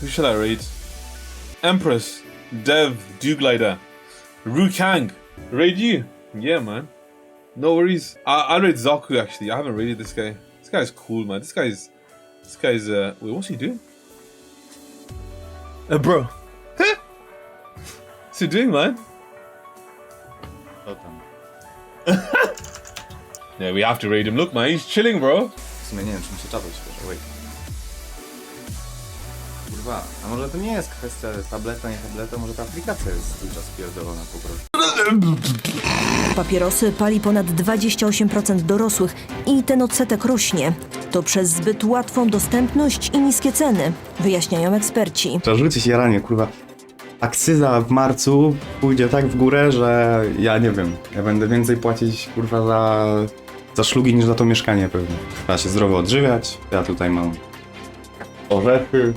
Who shall I raid? Empress, Dev, Duglider, Ru Kang. Raid you? Yeah, man. No worries. I I raid Zaku actually. I haven't raided this guy. This guy's cool, man. This guy's this guy's uh wait, what's he doing? Uh, bro. What's he doing, man? Co tam? Yeah, we have to raid him. Look, man, he's chilling, bro. W Kurwa, a może to nie jest kwestia tableta, nie tableta, może ta aplikacja jest cały czas pierdolona po prostu. Papierosy pali ponad 28% dorosłych i ten odsetek rośnie. To przez zbyt łatwą dostępność i niskie ceny, wyjaśniają eksperci. Trzeba rzucić jaranie, kurwa. Akcyza w marcu pójdzie tak w górę, że ja nie wiem. Ja będę więcej płacić, kurwa, za, za szlugi niż za to mieszkanie pewnie. Trzeba się zdrowo odżywiać. Ja tutaj mam orzechy.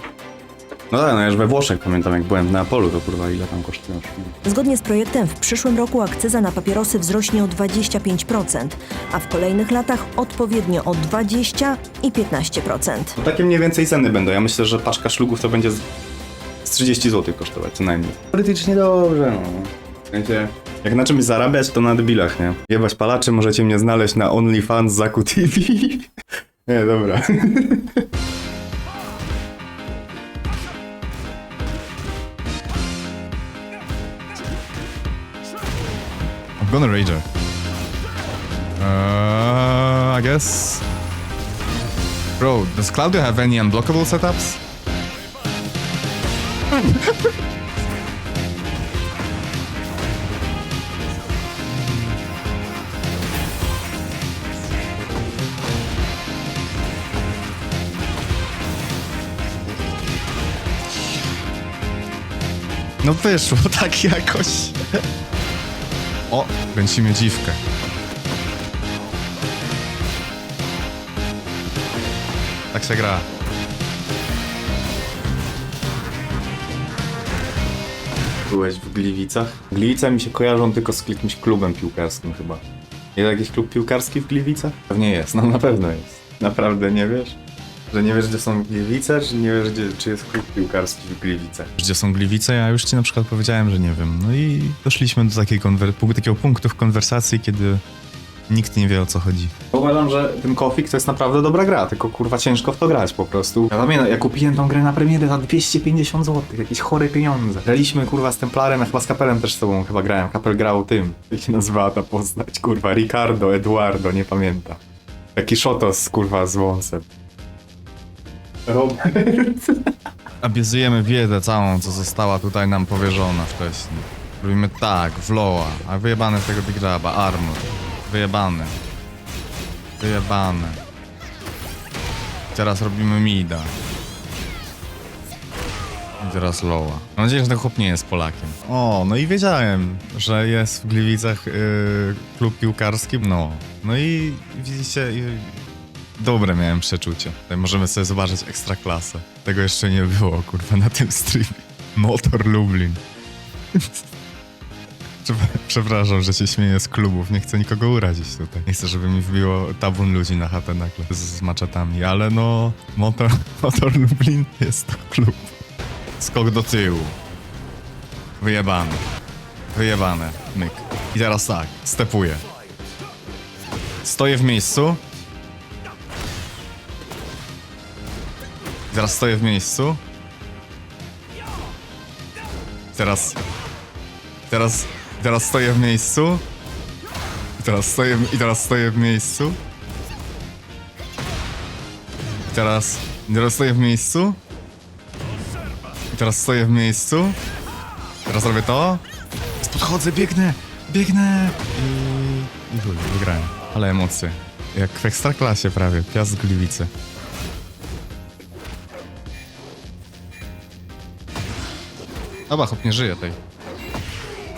No tak, no ja już we Włoszech pamiętam, jak byłem w Neapolu, to kurwa, ile tam kosztują szlugi. Zgodnie z projektem w przyszłym roku akcyza na papierosy wzrośnie o 25%, a w kolejnych latach odpowiednio o 20 i 15%. No takie mniej więcej ceny będą. Ja myślę, że paczka szlugów to będzie z, z 30 zł kosztować co najmniej. Teoretycznie dobrze, no. Sensie, jak na czymś zarabiać, to na debilach, nie? Jebać palaczy możecie mnie znaleźć na OnlyFans Zaku TV. nie, dobra. gonna Rager. Uh, I guess. Bro, does Claudio have any unblockable setups? No wyszło tak jakoś. O, kręcimy dziwkę. Tak się gra. Byłeś w Gliwicach? Gliwice mi się kojarzą tylko z jakimś klubem piłkarskim chyba. Jest jakiś klub piłkarski w Gliwicach? Pewnie jest, no na pewno jest. Naprawdę nie wiesz? Że nie wiesz, gdzie są Gliwice, czy nie wiesz, gdzie, czy jest klub piłkarski w Gliwicach? Gdzie są gliwice? Ja już ci na przykład powiedziałem, że nie wiem. No i doszliśmy do takiej konwer- takiego punktu w konwersacji, kiedy nikt nie wie o co chodzi. Uważam, że ten Kofik to jest naprawdę dobra gra, tylko kurwa ciężko w to grać po prostu. Ja pamiętam, ja kupiłem tą grę na premierę za 250 zł, jakieś chore pieniądze. Graliśmy kurwa z Templarem, a chyba z Kapelem też z tobą chyba grałem. Kapel grał tym, jak się nazywała ta postać, kurwa, Ricardo, Eduardo, nie pamiętam. Taki szotos, kurwa, z wąsem. Robert. Abiezujemy wiedzę całą, co została tutaj nam powierzona wcześniej. Robimy tak, Vloa, a wyjebane z tego Big Jaba, Armor. Wyjebane. Wyjebane. Teraz robimy Mida. I teraz Loa. Mam nadzieję, że ten chłop nie jest Polakiem. O, no i wiedziałem, że jest w Gliwicach yy, klub piłkarski. No. No i widzicie, dobre miałem przeczucie. Tutaj możemy sobie zobaczyć ekstraklasę. Tego jeszcze nie było, kurwa, na tym streamie. Motor Lublin. Przep- Przepraszam, że się śmieję z klubów. Nie chcę nikogo urazić tutaj. Nie chcę, żeby mi wbiło tabun ludzi na chatę nagle z, z maczetami, ale no... Motor, motor Lublin jest to klub. Skok do tyłu. Wyjebane. Wyjebane. Myk. I teraz tak, stepuję. Stoję w miejscu. Teraz stoję w miejscu. Teraz. Teraz. Teraz stoję w miejscu. Teraz stoję, i teraz stoję w miejscu. Teraz. i Teraz stoję w miejscu. Teraz stoję w miejscu. Teraz robię to. Podchodzę, biegnę, biegnę. I. I wygrałem. Ale emocje. Jak w ekstraklasie prawie. Piast Gliwice. Oba, chłop nie żyje tej.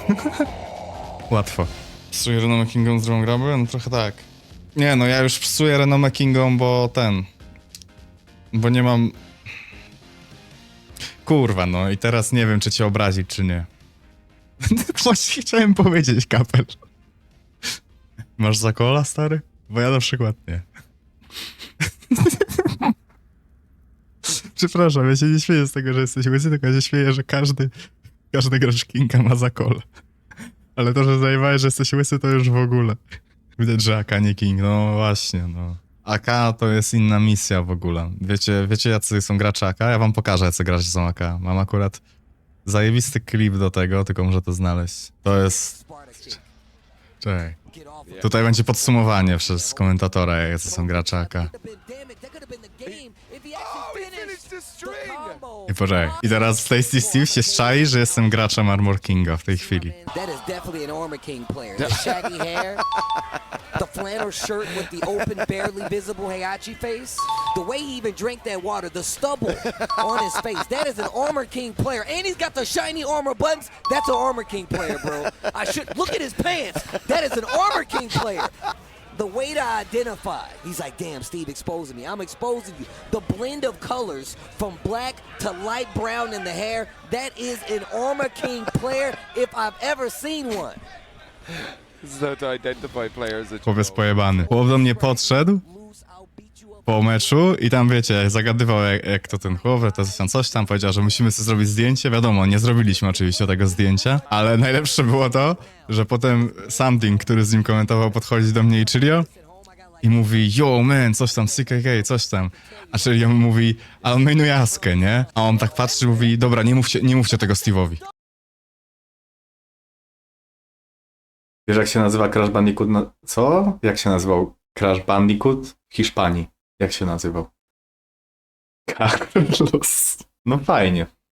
Łatwo. Psuję renomę Kingom z drugą grabę? No trochę tak. Nie, no ja już psuję renomę Kingom, bo ten... Bo nie mam... Kurwa, no i teraz nie wiem, czy cię obrazić, czy nie. Właśnie chciałem powiedzieć, kapel. Masz zakola, stary? Bo ja na przykład nie. Przepraszam, ja się nie śmieję z tego, że jesteś łysy, tylko ja się śmieję, że każdy, każdy gracz Kinga ma za kole. Ale to, że zajmowałeś, że jesteś łysy, to już w ogóle. Widać, że AK nie King, no właśnie, no. AK to jest inna misja w ogóle. Wiecie, wiecie jacy są gracze AK? Ja wam pokażę, jacy gracze są AK. Mam akurat zajebisty klip do tego, tylko muszę to znaleźć. To jest... Czekaj. Tutaj będzie podsumowanie przez komentatora, jacy są gracze AK. I poczekaj. I teraz Tasty Steve się szczai, że jestem graczem Armor Kinga w tej chwili. That is definitely an Armor King player. The shaggy hair, the flannel shirt with the open, barely visible Heihachi face, the way he even drank that water, the stubble on his face. That is an Armor King player. And he's got the shiny armor buttons. That's an Armor King player, bro. I should look at his pants. That is an Armor King player. The way to identify. He's like, damn, Steve exposing me. I'm exposing you. The blend of colors from black to light brown in the hair. That is an Armor King player if I've ever seen one. So to identify players that you Chłopiec know. pojebany. Chłop do mnie podszedł po meczu i tam wiecie, zagadywał jak, jak to ten chłop, to coś tam, powiedział, że musimy sobie zrobić zdjęcie. Wiadomo, nie zrobiliśmy oczywiście tego zdjęcia, ale najlepsze było to, że potem Something, który z nim komentował, podchodzi do mnie i Chilio i mówi, yo man, coś tam, CKK, coś tam. A Chilio mówi, a on mainuje Askę, nie? A on tak patrzy i mówi, dobra, nie mówcie, nie mówcie tego Steve'owi. Wiesz jak się nazywa Crash Bandicoot na... Co? Jak się nazywał Crash Bandicoot w Hiszpanii? Jak się nazywał? Carlos. No fajnie.